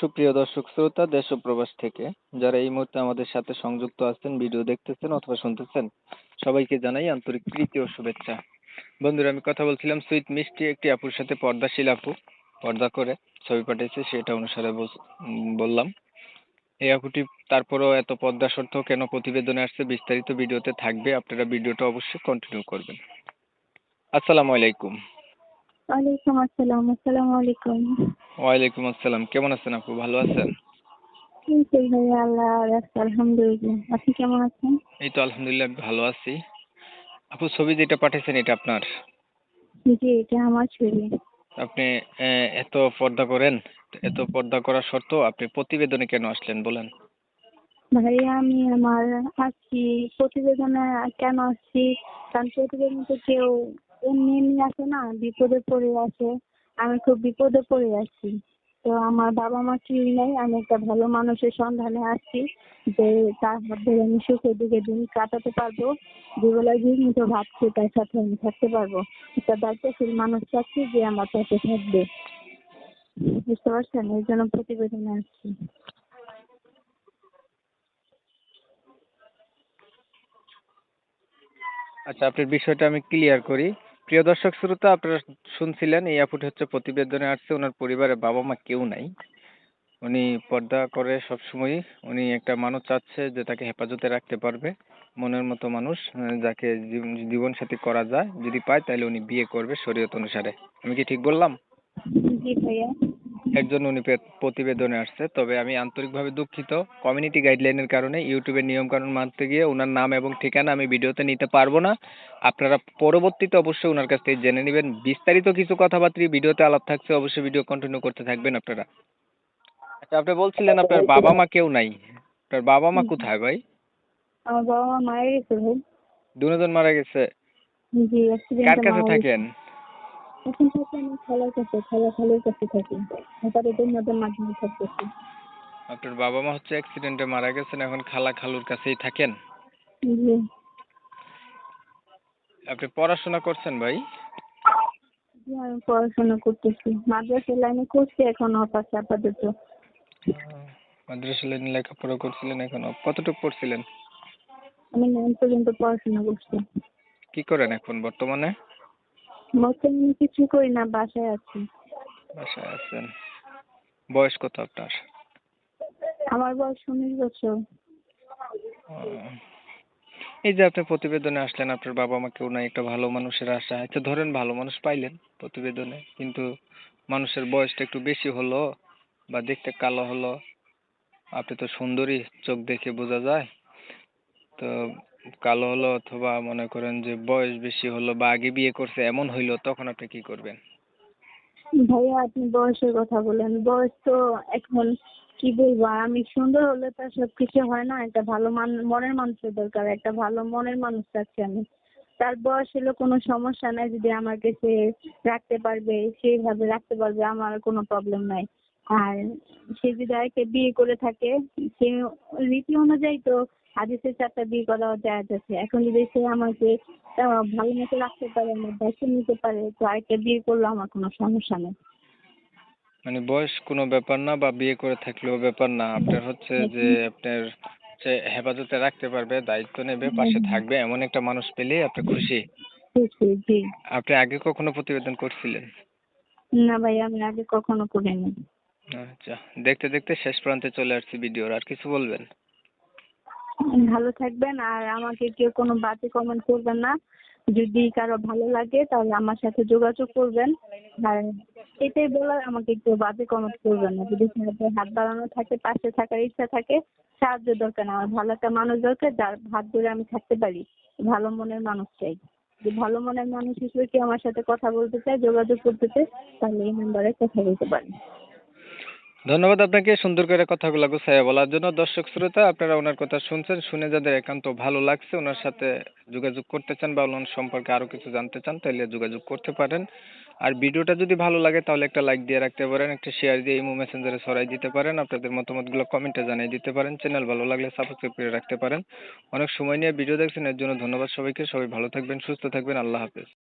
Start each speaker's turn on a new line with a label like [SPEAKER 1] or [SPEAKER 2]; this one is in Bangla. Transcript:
[SPEAKER 1] সুপ্রিয় দর্শক, শ্রোতা, দেশ ও প্রবাস থেকে যারা এই মুহূর্তে আমাদের সাথে সংযুক্ত আছেন, ভিডিও দেখতেছেন অথবা শুনতেছেন, সবাইকে জানাই আন্তরিক প্রীতি ও শুভেচ্ছা। বন্ধুরা, আমি কথা বলছিলাম সুইট মিষ্টি একটি আপুর সাথে, পর্দাশীল আপু, পর্দা করে ছবি পাঠিয়েছে, সেটা অনুসারে বললাম। এই আপুটি তারপরও এত পর্দা সত্ত্বেও কেন প্রতিবেদনে আসছে বিস্তারিত ভিডিওতে থাকবে, আপনারা ভিডিওটা অবশ্যই কন্টিনিউ করবেন। আসসালামু আলাইকুম।
[SPEAKER 2] ওয়ালাইকুম আসসালাম, আসসালামু আলাইকুম।
[SPEAKER 1] ওয়ালাইকুম আসসালাম। কেমন আছেন আপু? ভালো আছেন?
[SPEAKER 2] এই তো ভাইয়া আল্লাহ আলহামদুলিল্লাহ। আপনি কেমন আছেন?
[SPEAKER 1] এই তো আলহামদুলিল্লাহ ভালো আছি। আপু ছবি যেটা পাঠিয়েছেন এটা আপনার?
[SPEAKER 2] জি এটা আমার ছবি।
[SPEAKER 1] আপনি এত পর্দা করেন এত পর্দা করা সত্ত্বেও আপনি প্রতিবেদনে কেন আসলেন বলেন?
[SPEAKER 2] ভাইয়া আমি আমার আসছি প্রতিবেদনে কেন আসছি? কারণ প্রতিবেদন তো কেউ এমনি এমনি আসে না বিপদে পড়ে আসে। আমি খুব বিপদে পড়ে আছি। তো আমার বাবা মা কেউই নেই, আমি একটা ভালো মানুষের সন্ধানে আসছি যে তার মধ্যে আমি সুখে দুঃখে দিন কাটাতে পারব, দুবেলা দিন মতো ভাত খেয়ে তার সাথে আমি থাকতে পারব। একটা দায়িত্বশীল মানুষ চাচ্ছি যে আমার পাশে থাকবে। বুঝতে পারছেন? এই জন্য প্রতিবেদনে আসছি।
[SPEAKER 1] আচ্ছা আপনার বিষয়টা আমি ক্লিয়ার করি। প্রিয় দর্শক শ্রোতা, আপনারা শুনছিলেন, এই আপুটি হচ্ছে প্রতিবেদনে আসছে। ওনার পরিবারে বাবা মা কেউ নাই। উনি পর্দা করে সবসময়ই। উনি একটা মানুষ চাচ্ছে যে তাকে হেফাজতে রাখতে পারবে, মনের মতো মানুষ যাকে জীবন- জীবনসাথী করা যায়। যদি পায় তাহলে উনি বিয়ে করবে শরীয়ত অনুসারে। আমি কি ঠিক বললাম?
[SPEAKER 2] জি ভাইয়া।
[SPEAKER 1] এর জন্য উনি প্রতিবেদনে আসছে। তবে আমি আন্তরিকভাবে দুঃখিত। কমিউনিটি গাইডলাইনের কারণে ইউটিউবের নিয়মকানুন মানতে গিয়ে ওনার নাম এবং ঠিকানা আমি ভিডিওতে নিতে পারব না। আপনারা পরবর্তীতে অবশ্যই ওনার কাছ থেকে জেনে নেবেন। বিস্তারিত কিছু কথাবার্তা ভিডিওতে আলাপ থাকছে অবশ্যই ভিডিও কন্টিনিউ করতে থাকবেন আপনারা। আচ্ছা আপনি বলছিলেন আপনার বাবা মা কেউ নাই। আপনার বাবা মা কোথায় ভাই?
[SPEAKER 2] আমার বাবা মা মারা গেছে ভাই।
[SPEAKER 1] দুজন মারা গেছে।
[SPEAKER 2] জি
[SPEAKER 1] কার কাছে থাকেন?
[SPEAKER 2] এখন থাকি আমি খালার কাছে খালা খালের কাছে থাকি। আপাতত নদের মাধ্যমে থাকতেছি।
[SPEAKER 1] আপনার বাবা মা হচ্ছে অ্যাক্সিডেন্টে মারা গেছেন এখন খালা খালুর কাছেই থাকেন?
[SPEAKER 2] জি।
[SPEAKER 1] আপনি পড়াশোনা করছেন ভাই?
[SPEAKER 2] জি আমি পড়াশোনা করতেছি। মাদ্রাসা লাইনে করছি এখন অপাশে আপাতত।
[SPEAKER 1] মাদ্রাসা লাইনে লেখাপড়া করছিলেন এখন। কতটুকু পড়ছিলেন?
[SPEAKER 2] আমি নাইন পর্যন্ত পড়াশোনা করছি।
[SPEAKER 1] কি করেন এখন বর্তমানে?
[SPEAKER 2] বর্তমানে কিছু করি না বাসায় আছি।
[SPEAKER 1] বাসায় আছেন। বয়স কত আপনার?
[SPEAKER 2] আমার বয়স উনিশ বছর।
[SPEAKER 1] এই যে আপনি প্রতিবেদনে আসলেন আপনার বাবা মা কেউ নাই একটা ভালো মানুষের আশা। আচ্ছা ধরেন ভালো মানুষ পাইলেন প্রতিবেদনে কিন্তু মানুষের বয়সটা একটু বেশি হলো বা দেখতে কালো হলো আপনি তো সুন্দরী চোখ দেখে বোঝা যায়। তো কালো হলো অথবা মনে করেন যে বয়স বেশি হলো বা আগে বিয়ে করছে, এমন হইল, তখন আপনি কি করবেন?
[SPEAKER 2] ভাইয়া, আপনি বয়সের কথা বলেন। বয়স তো এখন কি বলব আমি সুন্দর হলে তো সব কিছু হয় না। একটা ভালো মান, মনের মানুষের দরকার, একটা ভালো মনের মানুষ চাচ্ছি আমি। তার বয়স হলে কোনো সমস্যা নাই, যদি আমাকে সে রাখতে পারবে, সেইভাবে রাখতে পারবে, আমার কোনো প্রবলেম নাই। আর সে যদি আরেকটা বিয়ে করে থাকে সে রীতি অনুযায়ী তো হাদিসের চারটা বিয়ে জায়েজ আছে এখন যদি সে আমাকে ভালো মতো রাখতে পারে আমার দায়িত্ব নিতে পারে তো আরেকটা বিয়ে করলে আমার কোনো সমস্যা নেই।
[SPEAKER 1] মানে বয়স কোনো ব্যাপার না বা বিয়ে করে থাকলেও ব্যাপার না। আপনার হচ্ছে যে আপনার যে হেফাজতে রাখতে পারবে দায়িত্ব নেবে পাশে থাকবে এমন একটা মানুষ পেলে আপনি খুশি? আপনি আগে কখনো প্রতিবেদন করছিলেন?
[SPEAKER 2] না ভাই আমি আগে কখনো করিনি।
[SPEAKER 1] আচ্ছা দেখতে দেখতে শেষ প্রান্তে চলে আসছি ভিডিওর, আর কিছু বলবেন?
[SPEAKER 2] ভালো থাকবেন, আর আমাকে কেউ কোনো বাজে কমেন্ট করবেন না। যদি কারও ভালো লাগে, তাহলে আমার সাথে যোগাযোগ করবেন। আর এটাই বলার, আমাকে কেউ বাজে কমেন্ট করবেন না। যদি সাহায্যের হাত বাড়ানো থাকে, পাশে থাকার ইচ্ছা থাকে, সাহায্য দরকার না। আমার ভালো একটা মানুষ দরকার, যার হাত ধরে আমি থাকতে পারি। ভালো মনের মানুষ চাই। যদি ভালো মনের মানুষ হিসেবে কেউ আমার সাথে কথা বলতে চায়, যোগাযোগ করতে চায়, তাহলে এই নাম্বারে কথা বলতে পারেন।
[SPEAKER 1] ধন্যবাদ আপনাকে সুন্দর করে কথাগুলো গুছাইয়া বলার জন্য। দর্শক শ্রোতা, আপনারা ওনার কথা শুনছেন, শুনে যাদের একান্ত ভালো লাগছে, ওনার সাথে যোগাযোগ করতে চান বা ওনার সম্পর্কে আরও কিছু জানতে চান তাহলে যোগাযোগ করতে পারেন। আর ভিডিওটা যদি ভালো লাগে, তাহলে একটা লাইক দিয়ে রাখতে পারেন, একটা শেয়ার দিয়ে ইমো মেসেঞ্জারে ছড়াই দিতে পারেন। আপনাদের মতামতগুলো কমেন্টে জানিয়ে দিতে পারেন। চ্যানেল ভালো লাগলে সাবস্ক্রাইব করে রাখতে পারেন। অনেক সময় নিয়ে ভিডিও দেখছেন, এর জন্য ধন্যবাদ সবাইকে। সবাই ভালো থাকবেন, সুস্থ থাকবেন। আল্লাহ হাফেজ।